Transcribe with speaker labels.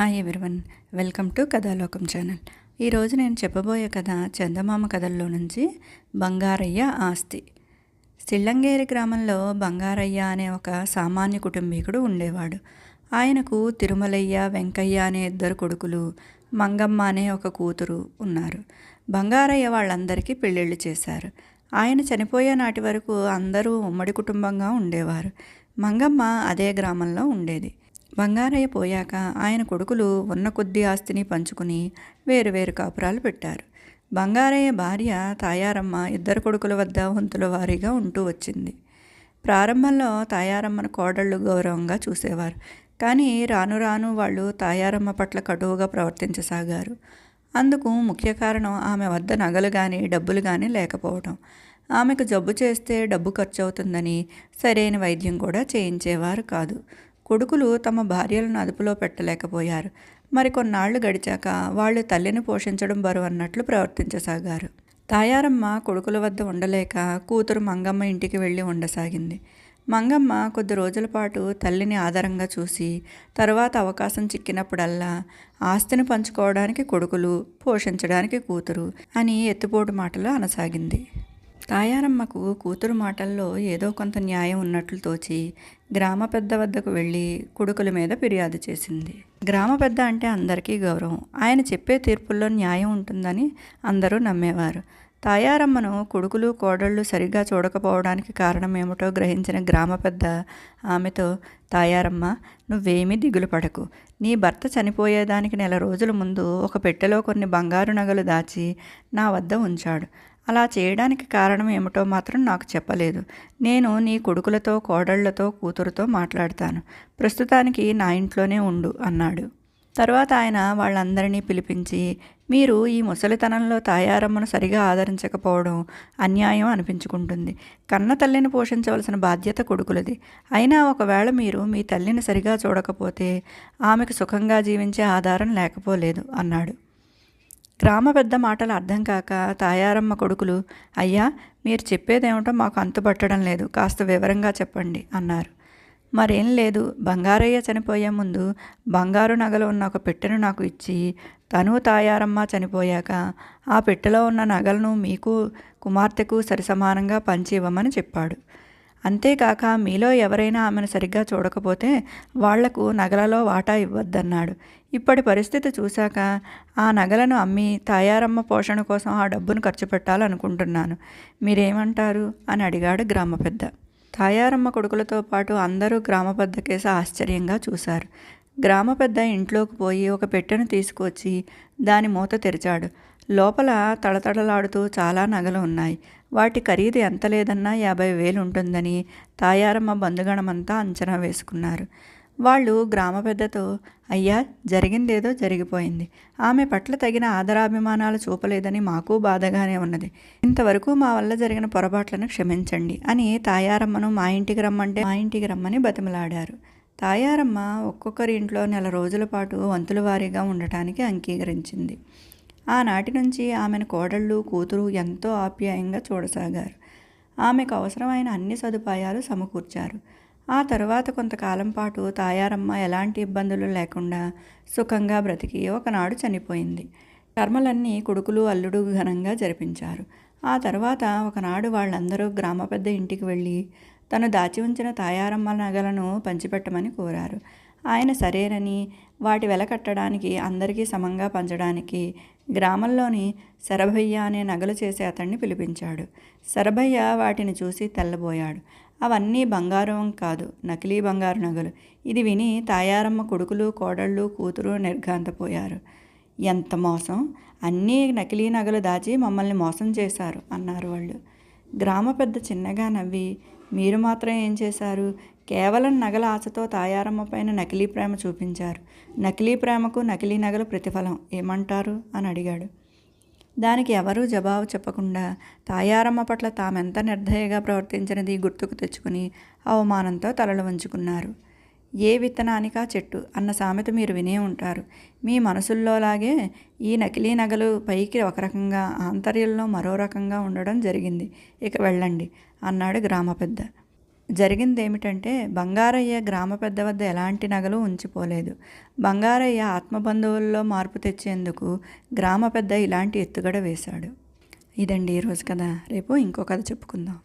Speaker 1: Hi everyone. Welcome to Kathalokam channel. ఈరోజు నేను చెప్పబోయే కథ చందమామ కథల్లో నుంచి బంగారయ్య ఆస్తి. సిల్లంగేరి గ్రామంలో బంగారయ్య అనే ఒక సామాన్య కుటుంబీకుడు ఉండేవాడు. ఆయనకు తిరుమలయ్య వెంకయ్య అనే ఇద్దరు కొడుకులు మంగమ్మ అనే ఒక కూతురు ఉన్నారు. బంగారయ్య వాళ్ళందరికీ పెళ్ళిళ్ళు చేశారు. ఆయన చనిపోయే నాటి వరకు అందరూ ఉమ్మడి కుటుంబంగా ఉండేవారు. మంగమ్మ అదే గ్రామంలో ఉండేది. బంగారయ్య పోయాక ఆయన కొడుకులు ఉన్న కొద్ది ఆస్తిని పంచుకుని వేరువేరు కాపురాలు పెట్టారు. బంగారయ్య భార్య తాయారమ్మ ఇద్దరు కొడుకుల వద్ద వంతుల వారీగా ఉంటూ వచ్చింది. ప్రారంభంలో తాయారమ్మను కోడళ్ళు గౌరవంగా చూసేవారు. కానీ రాను రాను వాళ్ళు తాయారమ్మ పట్ల కటువుగా ప్రవర్తించసాగారు. అందుకు ముఖ్య కారణం ఆమె వద్ద నగలు కానీ డబ్బులు కానీ లేకపోవడం ఆమెకు జబ్బు చేస్తే డబ్బు ఖర్చు అవుతుందని సరైన వైద్యం కూడా చేయించేవారు కాదు. కొడుకులు తమ భార్యలను అదుపులో పెట్టలేకపోయారు. మరికొన్నాళ్ళు గడిచాక వాళ్ళు తల్లిని పోషించడం బరువు అన్నట్లు ప్రవర్తించసాగారు. తాయారమ్మ కొడుకుల వద్ద ఉండలేక కూతురు మంగమ్మ ఇంటికి వెళ్ళి ఉండసాగింది. మంగమ్మ కొద్ది రోజుల పాటు తల్లిని ఆధారంగా చూసి తర్వాత అవకాశం చిక్కినప్పుడల్లా ఆస్తిని పంచుకోవడానికి కొడుకులు పోషించడానికి కూతురు అని ఎత్తుపోటు మాటలు అనసాగింది. తాయారమ్మకు కూతురు మాటల్లో ఏదో కొంత న్యాయం ఉన్నట్లు తోచి గ్రామ పెద్ద వద్దకు వెళ్ళి కొడుకుల మీద ఫిర్యాదు చేసింది. గ్రామ పెద్ద అంటే అందరికీ గౌరవం. ఆయన చెప్పే తీర్పుల్లో న్యాయం ఉంటుందని అందరూ నమ్మేవారు. తాయారమ్మను కొడుకులు కోడళ్ళు సరిగ్గా చూడకపోవడానికి కారణం ఏమిటో గ్రహించిన గ్రామ పెద్ద ఆమెతో తాయారమ్మ నువ్వేమీ దిగులు పడకు. నీ భర్త చనిపోయేదానికి నెల రోజుల ముందు ఒక పెట్టెలో కొన్ని బంగారు నగలు దాచి నా వద్ద ఉంచాడు. అలా చేయడానికి కారణం ఏమిటో మాత్రం నాకు చెప్పలేదు. నేను నీ కొడుకులతో కోడళ్ళతో కూతురుతో మాట్లాడతాను. ప్రస్తుతానికి నా ఇంట్లోనే ఉండు అన్నాడు. తర్వాత ఆయన వాళ్ళందరినీ పిలిపించి మీరు ఈ ముసలితనంలో తాయారమ్మను సరిగా ఆదరించకపోవడం అన్యాయం అనిపించుకుంటుంది. కన్న తల్లిని పోషించవలసిన బాధ్యత కొడుకులది. అయినా ఒకవేళ మీరు మీ తల్లిని సరిగా చూడకపోతే ఆమెకు సుఖంగా జీవించే ఆధారం లేకపోలేదు అన్నాడు. గ్రామ పెద్ద మాటలు అర్థం కాక తాయారమ్మ కొడుకులు అయ్యా మీరు చెప్పేదేమిటో మాకు అంతుపట్టడం లేదు కాస్త వివరంగా చెప్పండి అన్నారు. మరేం లేదు బంగారయ్య చనిపోయే ముందు బంగారు నగలు ఉన్న ఒక పెట్టెను నాకు ఇచ్చి తను తాయారమ్మ చనిపోయాక ఆ పెట్టెలో ఉన్న నగలను మీకు కుమార్తెకు సరిసమానంగా పంచి ఇవ్వమని చెప్పాడు. అంతేకాక మీలో ఎవరైనా ఆమెను సరిగ్గా చూడకపోతే వాళ్ళకు నగలలో వాటా ఇవ్వద్దన్నాడు. ఇప్పటి పరిస్థితి చూశాక ఆ నగలను అమ్మి తాయారమ్మ పోషణ కోసం ఆ డబ్బును ఖర్చు పెట్టాలనుకుంటున్నాను. మీరేమంటారు? అని అడిగాడు గ్రామ పెద్ద తాయారమ్మ కొడుకులతో పాటు అందరూ గ్రామ పెద్ద కేసు ఆశ్చర్యంగా చూశారు. గ్రామ పెద్ద ఇంట్లోకి పోయి ఒక పెట్టెను తీసుకొచ్చి దాని మూత తెరిచాడు. లోపల తడతడలాడుతూ చాలా నగలు ఉన్నాయి. వాటి ఖరీదు ఎంత లేదన్నా యాభై వేలు ఉంటుందని తాయారమ్మ బంధుగణమంతా అంచనా వేసుకున్నారు. వాళ్ళు గ్రామ పెద్దతో అయ్యా జరిగిందేదో జరిగిపోయింది. ఆమె పట్ల తగిన ఆదరాభిమానాలు చూపలేదని మాకు బాధగానే ఉన్నది. ఇంతవరకు మా వల్ల జరిగిన పొరపాట్లను క్షమించండి అని తాయారమ్మను మా ఇంటికి రమ్మంటే మా ఇంటికి రమ్మని బతిమలాడారు. తాయారమ్మ ఒక్కొక్కరి ఇంట్లో నెల రోజుల పాటు వంతుల వారీగా ఉండటానికి అంగీకరించింది. ఆనాటి నుంచి ఆమెను కోడళ్ళు కూతురు ఎంతో ఆప్యాయంగా చూడసాగారు. ఆమెకు అవసరమైన అన్ని సదుపాయాలు సమకూర్చారు. ఆ తరువాత కొంతకాలం పాటు తాయారమ్మ ఎలాంటి ఇబ్బందులు లేకుండా సుఖంగా బ్రతికి ఒకనాడు చనిపోయింది. కర్మలన్నీ కొడుకులు అల్లుడు ఘనంగా జరిపించారు. ఆ తర్వాత ఒకనాడు వాళ్ళందరూ గ్రామ పెద్ద ఇంటికి వెళ్ళి తను దాచి ఉంచిన తాయారమ్మ నగలను పంచిపెట్టమని కోరారు. ఆయన సరేనని వాటి వెల కట్టడానికి అందరికీ సమంగా పంచడానికి గ్రామంలోని శరభయ్య అనే నగలు చేసే అతన్ని పిలిపించాడు. శరభయ్య వాటిని చూసి తెల్లబోయాడు. అవన్నీ బంగారం కాదు నకిలీ బంగారు నగలు. ఇది విని తాయారమ్మ కొడుకులు కోడళ్ళు కూతురు నిర్ఘాంతపోయారు. ఎంత మోసం? అన్నీ నకిలీ నగలు దాచి మమ్మల్ని మోసం చేశారు అన్నారు వాళ్ళు. గ్రామ పెద్ద చిన్నగా నవ్వి మీరు మాత్రం ఏం చేశారు? కేవలం నగల ఆశతో తాయారమ్మ పైన నకిలీ ప్రేమ చూపించారు. నకిలీ ప్రేమకు నకిలీ నగలు ప్రతిఫలం ఏమంటారు? అని అడిగాడు. దానికి ఎవరూ జవాబు చెప్పకుండా తాయారమ్మ పట్ల తామెంత నిర్దయగా ప్రవర్తించినది గుర్తుకు తెచ్చుకుని అవమానంతో తలలు వంచుకున్నారు. ఏ విత్తనానికా చెట్టు అన్న సామెత మీరు వినే ఉంటారు. మీ మనసుల్లోలాగే ఈ నకిలీ నగలు పైకి ఒక రకంగా ఆంతర్యంలో మరో రకంగా ఉండడం జరిగింది. ఇక వెళ్ళండి అన్నాడు గ్రామ పెద్ద. జరిగింది ఏమిటంటే బంగారయ్య గ్రామ పెద్ద వద్ద ఎలాంటి నగలు ఉంచిపోలేదు. బంగారయ్య ఆత్మబంధువుల్లో మార్పు తెచ్చేందుకు గ్రామ పెద్ద ఇలాంటి ఎత్తుగడ వేశాడు. ఇదండి ఈరోజు కదా రేపు ఇంకో కథ చెప్పుకుందాం.